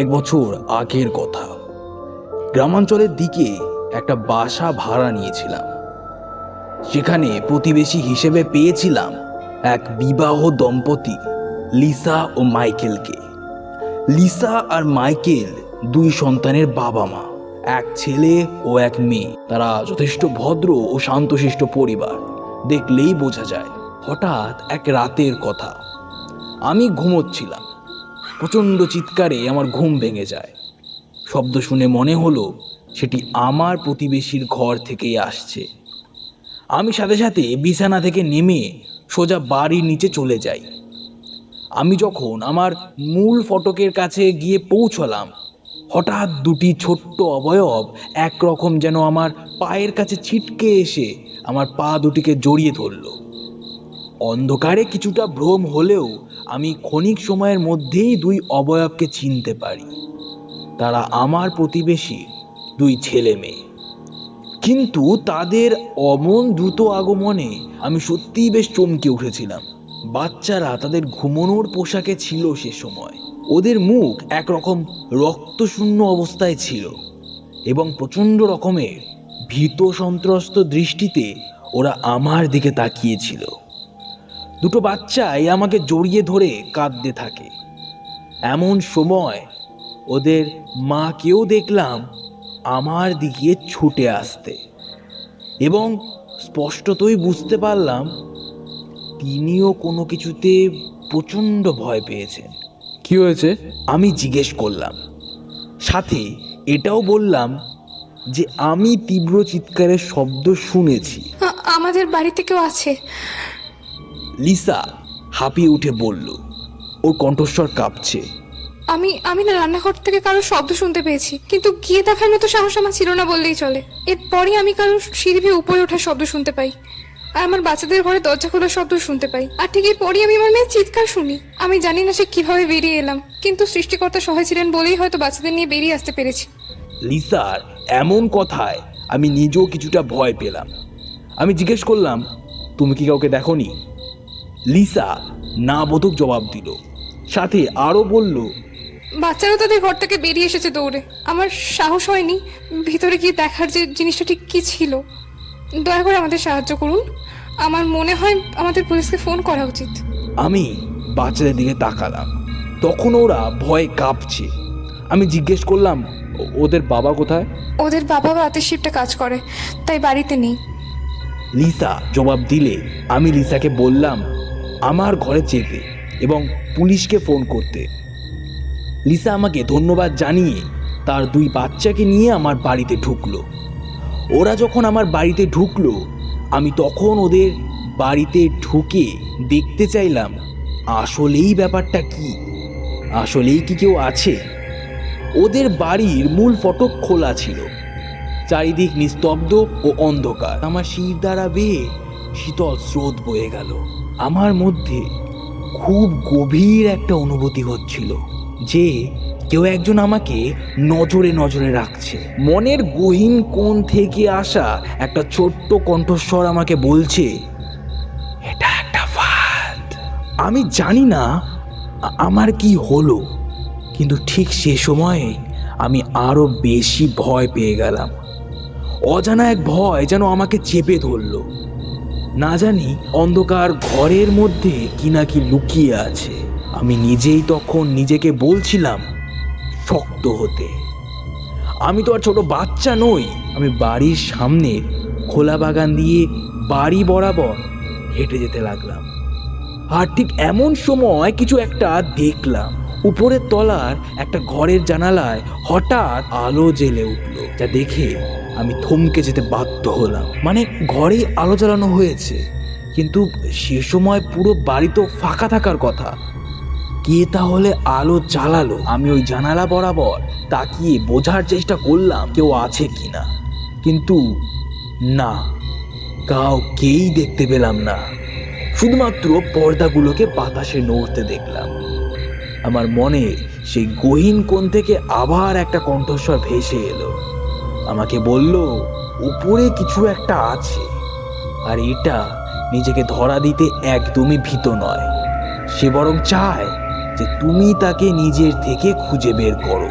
কয়েক বছর আগের কথা। গ্রামাঞ্চলের দিকে একটা বাসা ভাড়া নিয়েছিলাম। সেখানে প্রতিবেশী হিসেবে পেয়েছিলাম এক বিবাহ দম্পতি, লিসা ও মাইকেলকে। লিসা আর মাইকেল দুই সন্তানের বাবা মা, এক ছেলে ও এক মেয়ে। তারা যথেষ্ট ভদ্র ও শান্তশিষ্ট পরিবার। দেখলেই বোঝা যায়, হঠাৎ এক রাতের কথা। আমি ঘুমোচ্ছিলাম। প্রচণ্ড চিৎকারে আমার ঘুম ভেঙে যায়। শব্দ শুনে মনে হলো সেটি আমার প্রতিবেশীর ঘর থেকেই আসছে। আমি সাথে সাথে বিছানা থেকে নেমে সোজা বাড়ির নিচে চলে যাই। আমি যখন আমার মূল ফটকের কাছে গিয়ে পৌঁছলাম, হঠাৎ দুটি ছোট্ট অবয়ব একরকম যেন আমার পায়ের কাছে ছিটকে এসে আমার পা দুটিকে জড়িয়ে ধরলো। অন্ধকারে কিছুটা ভ্রম হলেও আমি ক্ষণিক সময়ের মধ্যেই দুই অবয়বকে চিনতে পারি। তারা আমার প্রতিবেশী, দুই ছেলে মেয়ে। কিন্তু তাদের অমন দ্রুত আগমনে আমি সত্যিই বেশ চমকে উঠেছিলাম। বাচ্চারা তাদের ঘুমনোর পোশাকে ছিল সে সময়। ওদের মুখ একরকম রক্তশূন্য অবস্থায় ছিল এবং প্রচণ্ড রকমের ভীত সন্ত্রস্ত দৃষ্টিতে ওরা আমার দিকে তাকিয়েছিল। দুটো বাচ্চাই আমাকে জড়িয়ে ধরে কাঁদতে থাকে। এমন সময় ওদের মাকেও দেখলাম আমার দিকে ছুটে আসতে এবং স্পষ্টতই বুঝতে পারলাম তিনিও কোনো কিছুতে প্রচণ্ড ভয় পেয়েছেন। কি হয়েছে? আমি জিজ্ঞেস করলাম। সাথে এটাও বললাম যে আমি তীব্র চিৎকারের শব্দ শুনেছি। আমাদের বাড়িতে কেউ আছে। লিসা হাঁপিয়ে উঠে বলল ওর কণ্ঠস্বর কাঁপছে। আমি আমি না রান্নাঘর থেকে কারোর শব্দ শুনতে পেয়েছি কিন্তু গিয়ে দেখার মতো সাহস আমার ছিল না বললেই চলে। এরপরই আমি কারোর সিঁড়ি বেয়ে উপরে ওঠার শব্দ শুনতে পাই আর আমার বাচ্চাদের ঘরে দরজা খোলার শব্দ শুনতে পাই। আর ঠিক এরপরই আমি আমার মেয়ের চিৎকার শুনি। আমি জানি না সে কীভাবে বেরিয়ে এলাম কিন্তু সৃষ্টিকর্তা সহায় ছিলেন বলেই হয়তো বাচ্চাদের নিয়ে বেরিয়ে আসতে পেরেছি। লিসার এমন কথায় আমি নিজেও কিছুটা ভয় পেলাম। আমি জিজ্ঞেস করলাম তুমি কি কাউকে দেখনি? লিসা না বোধক জবাব দিল। সাথে আরও বলল বাচ্চারাও তাদের ঘর থেকে বেরিয়ে এসেছে দৌড়ে। আমার সাহস হয়নি। ভিতরে গিয়ে দেখার যে জিনিসটা ঠিক কী ছিল দয়া করে আমাদের সাহায্য করুন। আমার মনে হয় আমাদের পুলিশকে ফোন করা উচিত। আমি বাচ্চাদের দিকে তাকালাম। তখন ওরা ভয়ে কাঁপছে। আমি জিজ্ঞেস করলাম "ও- ওদের বাবা কোথায়? ওদের বাবা রাতের শিফটে কাজ করে তাই বাড়িতে নেই। লিসা জবাব দিলে আমি লিসাকে বললাম আমার ঘরে যেতে এবং পুলিশকে ফোন করতে। লিসা আমাকে ধন্যবাদ জানিয়ে তার দুই বাচ্চাকে নিয়ে আমার বাড়িতে ঢুকলো। ওরা যখন আমার বাড়িতে ঢুকলো, আমি তখন ওদের বাড়িতে ঢুকে দেখতে চাইলাম, আসলেই ব্যাপারটা কি? আসলেই কি কেউ আছে? ওদের বাড়ির মূল ফটক খোলা ছিল। চারিদিক নিস্তব্ধ ও অন্ধকার। আমার শির দ্বারা বেয়ে শীতল স্রোত বয়ে গেল। আমার মধ্যে খুব গভীর একটা অনুভূতি হচ্ছিল যে কেউ একজন আমাকে নজরে নজরে রাখছে। মনের গহীন কোণ থেকে আসা একটা ছোট্ট কণ্ঠস্বর আমাকে বলছে, এটা একটা ফাঁদ। আমি জানি না আমার কি হলো, কিন্তু ঠিক সে সময়ে আমি আরও বেশি ভয় পেয়ে গেলাম। অজানা এক ভয় যেন আমাকে চেপে ধরলো। না জানি অন্ধকার ঘরের মধ্যে কি না কি লুকিয়ে আছে। আমি নিজেই তখন নিজেকে বলছিলাম, শক্ত হতে। আমি তো আর ছোট বাচ্চা নই, আমি বাড়ির সামনে খোলা বাগান দিয়ে বাড়ি বরাবর হেঁটে যেতে লাগলাম। আর ঠিক এমন সময় কিছু একটা দেখলাম। উপরের তলার একটা ঘরের জানালায় হঠাৎ আলো জ্বেলে উঠল, যা দেখে আমি থমকে যেতে বাধ্য হলাম। মানে ঘরেই আলো জ্বালানো হয়েছে, কিন্তু সে সময় পুরো বাড়ি তো ফাঁকা থাকার কথা। কে তাহলে আলো জ্বালালো? আমি ওই জানালা বরাবর তাকিয়ে বোঝার চেষ্টা করলাম কেউ আছে কি না কিন্তু না, কাউকেই দেখতে পেলাম না। শুধুমাত্র পর্দাগুলোকে বাতাসে নড়তে দেখলাম। আমার মনে সেই গহীন কোণ থেকে আবার একটা কণ্ঠস্বর ভেসে এলো। আমাকে বলল, উপরে কিছু একটা আছে, আর এটা নিজেকে ধরা দিতে একদমই ভীত নয়। সে বরং চায় যে তুমি তাকে নিজের থেকে খুঁজে বের করো।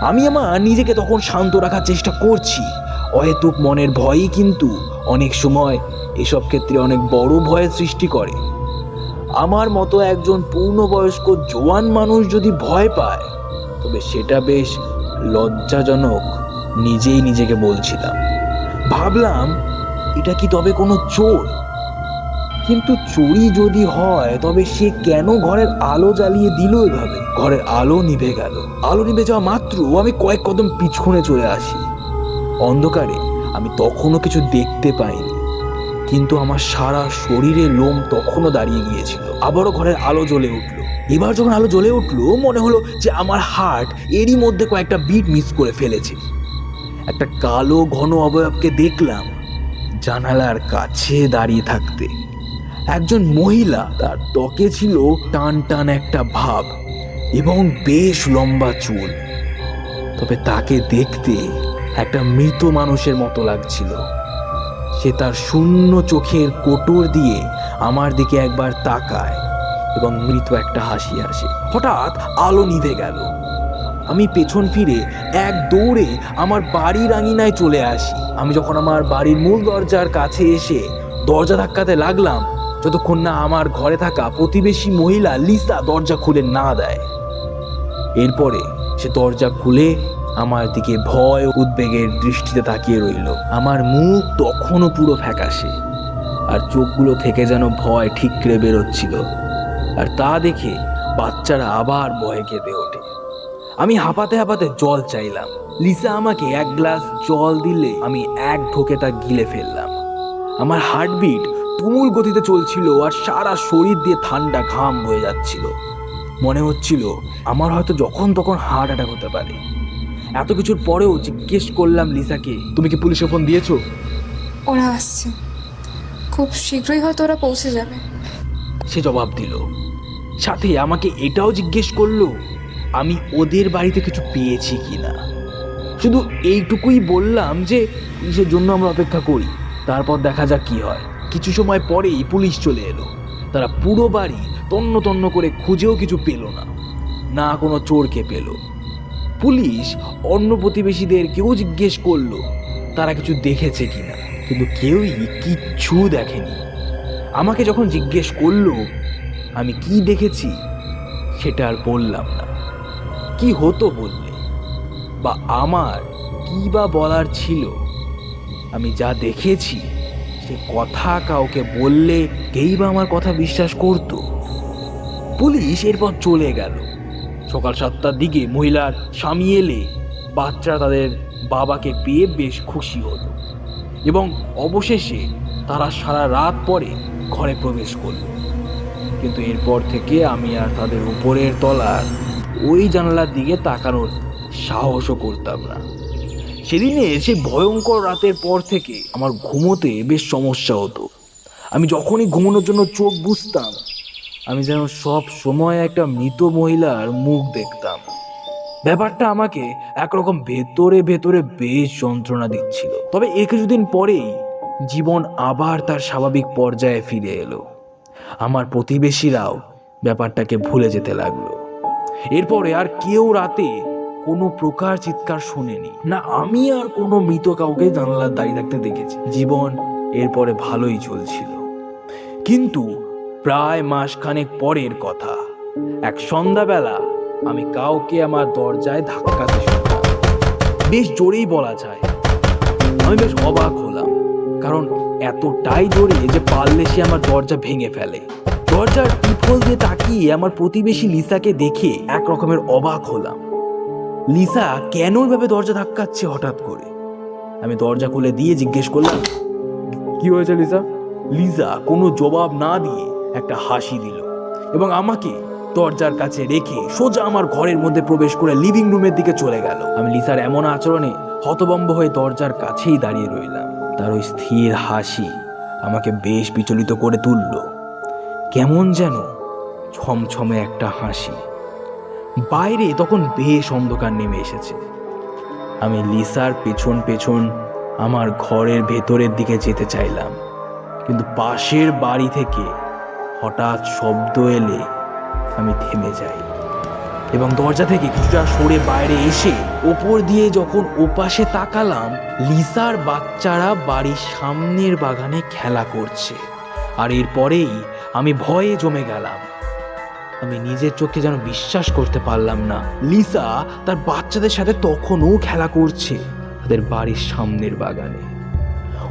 আমি আমার নিজেকে তখন শান্ত রাখার চেষ্টা করছি। অহেতুক মনের ভয়ই কিন্তু অনেক সময় এসব ক্ষেত্রে অনেক বড় ভয়ের সৃষ্টি করে। আমার মতো একজন পূর্ণবয়স্ক জোয়ান মানুষ যদি ভয় পায়, তবে সেটা বেশ লজ্জাজনক, নিজেই নিজেকে বলছিলাম। ভাবলাম, এটা কি তবে কোনো চোর? কিন্তু চুরি যদি হয়, তবে সে কেন ঘরের আলো জ্বালিয়ে দিল এভাবে? ঘরের আলো নিভে গেল। আলো নিভে যাওয়া মাত্র আমি কয়েক কদম পিছনে চলে আসি। অন্ধকারে আমি তখনও কিছু দেখতে পাইনি। কিন্তু আমার সারা শরীরে লোম তখনও দাঁড়িয়ে গিয়েছিল। আবারও ঘরের আলো জ্বলে উঠল। এবার যখন আলো জ্বলে উঠল, মনে হলো যে আমার হার্ট এরই মধ্যে কয়েকটা বিট মিস করে ফেলেছে। একটা কালো ঘন অবয়বকে দেখলাম জানালার কাছে দাঁড়িয়ে থাকতে। একজন মহিলা, তার ত্বকে ছিল টান টান একটা ভাব এবং বেশ লম্বা চুল। তবে তাকে দেখতে একটা মৃত মানুষের মতো লাগছিল। সে তার শূন্য চোখের কোটর দিয়ে আমার দিকে একবার তাকায় এবং মৃত একটা হাসি আসে। হঠাৎ আলো নিভে গেল। আমি পেছন ফিরে এক দৌড়ে আমার বাড়ির আঙিনায় চলে আসি। আমি যখন আমার বাড়ির মূল দরজার কাছে এসে দরজা ধাক্কাতে লাগলাম, যতক্ষণ না আমার ঘরে থাকা প্রতিবেশী মহিলা লিসা দরজা খুলে না দেয়। এরপরে সে দরজা খুলে আমার দিকে ভয় উদ্বেগের দৃষ্টিতে তাকিয়ে রইল। আমার মুখ তখনও পুরো ফ্যাকাশে, আর চোখগুলো থেকে যেন ভয় ঠিকরে বেরোচ্ছিল, আর তা দেখে বাচ্চারা আবার ভয়ে কেঁদে ওঠে। আমি হাঁপাতে হাঁপাতে জল চাইলাম। লিসা আমাকে এক গ্লাস জল দিলে আমি এক ঢোকে তা গিলে ফেললাম। আমার হার্টবিট তুমুল গতিতে চলছিল আর সারা শরীর দিয়ে ঠান্ডা ঘাম বয়ে যাচ্ছিল। মনে হচ্ছিল আমার হয়তো যখন তখন হার্ট অ্যাটাক হতে পারে। এত কিছুর পরেও জিজ্ঞেস করলাম লিসাকে তুমি কি পুলিশে ফোন দিয়েছ? ওরা আসছে। খুব শীঘ্রই হয়তো ওরা পৌঁছে যাবে। সে জবাব দিল। সাথে আমাকে এটাও জিজ্ঞেস করল আমি ওদের বাড়িতে কিছু পেয়েছি কিনা? শুধু এইটুকুই বললাম যে পুলিশের জন্য আমরা অপেক্ষা করি তারপর দেখা যাক কি হয়। কিছু সময় পরেই পুলিশ চলে এলো। তারা পুরো বাড়ি তন্ন তন্ন করে খুঁজেও কিছু পেল না। না কোনো চোরকে পেল। পুলিশ অন্য প্রতিবেশীদের কেউ জিজ্ঞেস করল, তারা কিছু দেখেছে কিনা। কিন্তু কেউই কিচ্ছু দেখেনি। আমাকে যখন জিজ্ঞেস করল, আমি কি দেখেছি, সেটা আর বললাম না। কি হতো বললে? বা আমার কি বা বলার ছিল? আমি যা দেখেছি, সে কথা কাউকে বললে কেই বা আমার কথা বিশ্বাস করত? পুলিশ এরপর চলে গেল। সকাল সাতটার দিকে মহিলার স্বামী এলে বাচ্চারা তাদের বাবাকে পেয়ে বেশ খুশি হলো। এবং অবশেষে তারা সারা রাত পরে ঘরে প্রবেশ করল। কিন্তু এরপর থেকে আমি আর তাদের উপরের তলার ওই জানালার দিকে তাকানোর সাহসও করতাম না। সেদিনে সেই ভয়ঙ্কর রাতের পর থেকে আমার ঘুমোতে বেশ সমস্যা হতো। আমি যখনই ঘুমানোর জন্য চোখ বুঝতাম আমি যেন সব সময় একটা মৃত মহিলার মুখ দেখতাম। ব্যাপারটা আমাকে একরকম ভেতরে ভেতরে বেশ যন্ত্রণা দিচ্ছিল। তবে এ কিছুদিন পরেই জীবন আবার তার স্বাভাবিক পর্যায়ে ফিরে এলো। আমার প্রতিবেশীরাও ব্যাপারটাকে ভুলে যেতে লাগল। এরপরে আর কেউ রাতে কোনো প্রকার চিৎকার শোনেনি। না, আমি আর কোনো মৃত কাউকে জানালার দাঁড়িয়ে থাকতে দেখেছি। জীবন এরপরে ভালোই চলছিল। কিন্তু প্রায় মাসখানেক পরের কথা। এক সন্ধ্যাবেলা আমি কাউকে আমার দরজায় ধাক্কাতে শুনলাম বেশ জোরেই বলা যায়। আমি বেশ অবাক হলাম, কারণ এতটাই জোরে যে পারলে সে আমার দরজা ভেঙে ফেলে। দরজার টিফল দিয়ে তাকিয়ে আমার প্রতিবেশী লিসাকে দেখে এক রকমের অবাক হলাম। লিসা কেন এভাবে দরজা ধাক্কাচ্ছে হঠাৎ করে? আমি দরজা খুলে দিয়ে জিজ্ঞেস করলাম, কি হয়েছে লিসা? লিসা কোনো জবাব না দিয়ে একটা হাসি দিল। এবং আমাকে দরজার কাছে রেখে সোজা আমার ঘরের মধ্যে প্রবেশ করে লিভিং রুমের দিকে চলে গেল। আমি লিসার এমন আচরণে হতবম্ব হয়ে দরজার কাছেই দাঁড়িয়ে রইলাম। তার ওই স্থির হাসি আমাকে বেশ বিচলিত করে তুলল। কেমন যেন ছমছমে একটা হাসি। বাইরে তখন বেশ অন্ধকার নেমে এসেছে। আমি লিসার পেছন পেছন আমার ঘরের ভেতরের দিকে যেতে চাইলাম। কিন্তু পাশের বাড়ি থেকে হঠাৎ শব্দ এলে আমি থেমে যাই। এবং দরজা থেকে কিছুটা সরে বাইরে এসে ওপর দিয়ে যখন ওপাশে তাকালাম, লিসার বাচ্চারা বাড়ির সামনের বাগানে খেলা করছে। আর এরপরেই আমি ভয়ে জমে গেলাম। আমি নিজের চোখে যেন বিশ্বাস করতে পারলাম না। লিসা তার বাচ্চাদের সাথে তখনও খেলা করছে, তাদের বাড়ির সামনের বাগানে।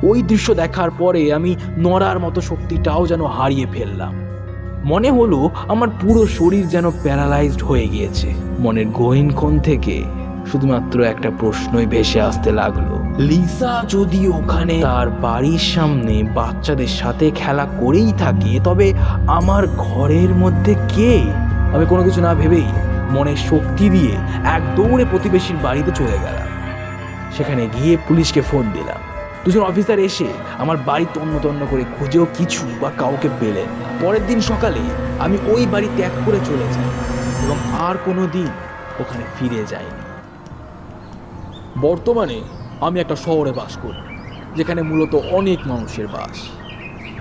ওই দৃশ্য দেখার পরে আমি নড়ার মতো শক্তিটাও যেন হারিয়ে ফেললাম। মনে হলো আমার পুরো শরীর যেন প্যারালাইজড হয়ে গিয়েছে। মনের গহীন কোণ থেকে শুধুমাত্র একটা প্রশ্নই ভেসে আসতে লাগল। লিসা যদি ওখানে তার বাড়ির সামনে বাচ্চাদের সাথে খেলা করেই থাকে, তবে আমার ঘরের মধ্যে কে? আমি কোনো কিছু না ভেবেই মনের শক্তি দিয়ে এক দৌড়ে প্রতিবেশীর বাড়িতে চলে গেলাম। সেখানে গিয়ে পুলিশকে ফোন দিলাম। দুজন অফিসার এসে আমার বাড়ি তন্ন তন্ন করে খুঁজেও কিছু বা কাউকে পেলেন পরের দিন সকালে আমি ওই বাড়ি ত্যাগ করে চলে যাই এবং আর কোনো দিন ওখানে ফিরে যাইনি। বর্তমানে আমি একটা শহরে বাস করি, যেখানে মূলত অনেক মানুষের বাস।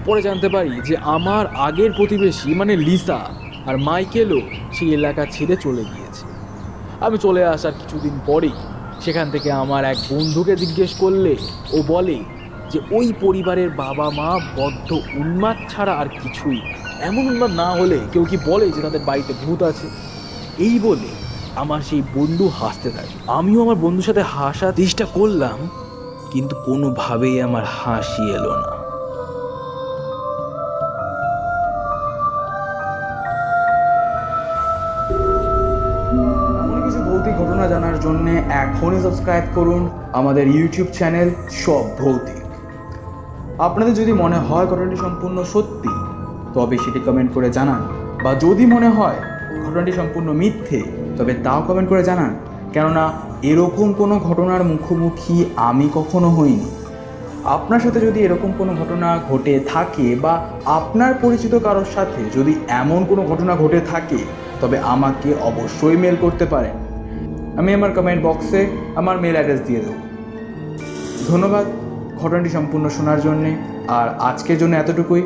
পরে জানতে পারি যে আমার আগের প্রতিবেশী মানে লিসা আর মাইকেলও সেই এলাকা ছেড়ে চলে গিয়েছে। আমি চলে আসার কিছুদিন পরেই সেখান থেকে আমার এক বন্ধুকে জিজ্ঞেস করলে, ও বলে যে, ওই পরিবারের বাবা মা বদ্ধ উন্মাদ ছাড়া আর কিছুই, এমন উন্মাদ না হলে কেউ কি বলে যে তাদের বাড়িতে ভূত আছে? এই বলে আমার সেই বন্ধু হাসতে থাকে। আমিও আমার বন্ধুর সাথে হাসার চেষ্টা করলাম, কিন্তু কোনোভাবেই আমার হাসি এলো না। ভৌতিক ঘটনা জানার জন্য এখনই সাবস্ক্রাইব করুন আমাদের ইউটিউব চ্যানেল সব ভৌতিক। আপনাদের যদি মনে হয় ঘটনাটি সম্পূর্ণ সত্যি, তবে সেটি কমেন্ট করে জানান। বা যদি মনে হয় ঘটনাটি সম্পূর্ণ মিথ্যে, তবে তাও কমেন্ট করে জানান। কেননা এরকম কোনো ঘটনার মুখোমুখি আমি কখনো হইনি। আপনার সাথে যদি এরকম কোনো ঘটনা ঘটে থাকে বা আপনার পরিচিত কারোর সাথে যদি এমন কোনো ঘটনা ঘটে থাকে, তবে আমাকে অবশ্যই মেল করতে পারেন। আমি আমার কমেন্ট বক্সে আমার মেল অ্যাড্রেস দিয়ে দেবো। ধন্যবাদ ঘটনাটি সম্পূর্ণ শোনার জন্যে, আর আজকের জন্য এতটুকুই।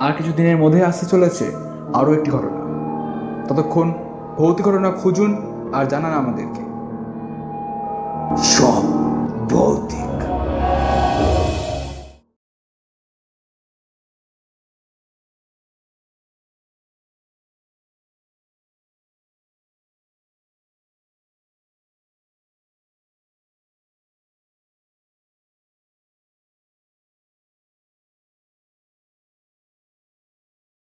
আর কিছু দিনের মধ্যে আসতে চলেছে আরও একটি ঘটনা। ততক্ষণ ভৌতিক ঘটনা খুঁজুন আর জানান আমাদেরকে।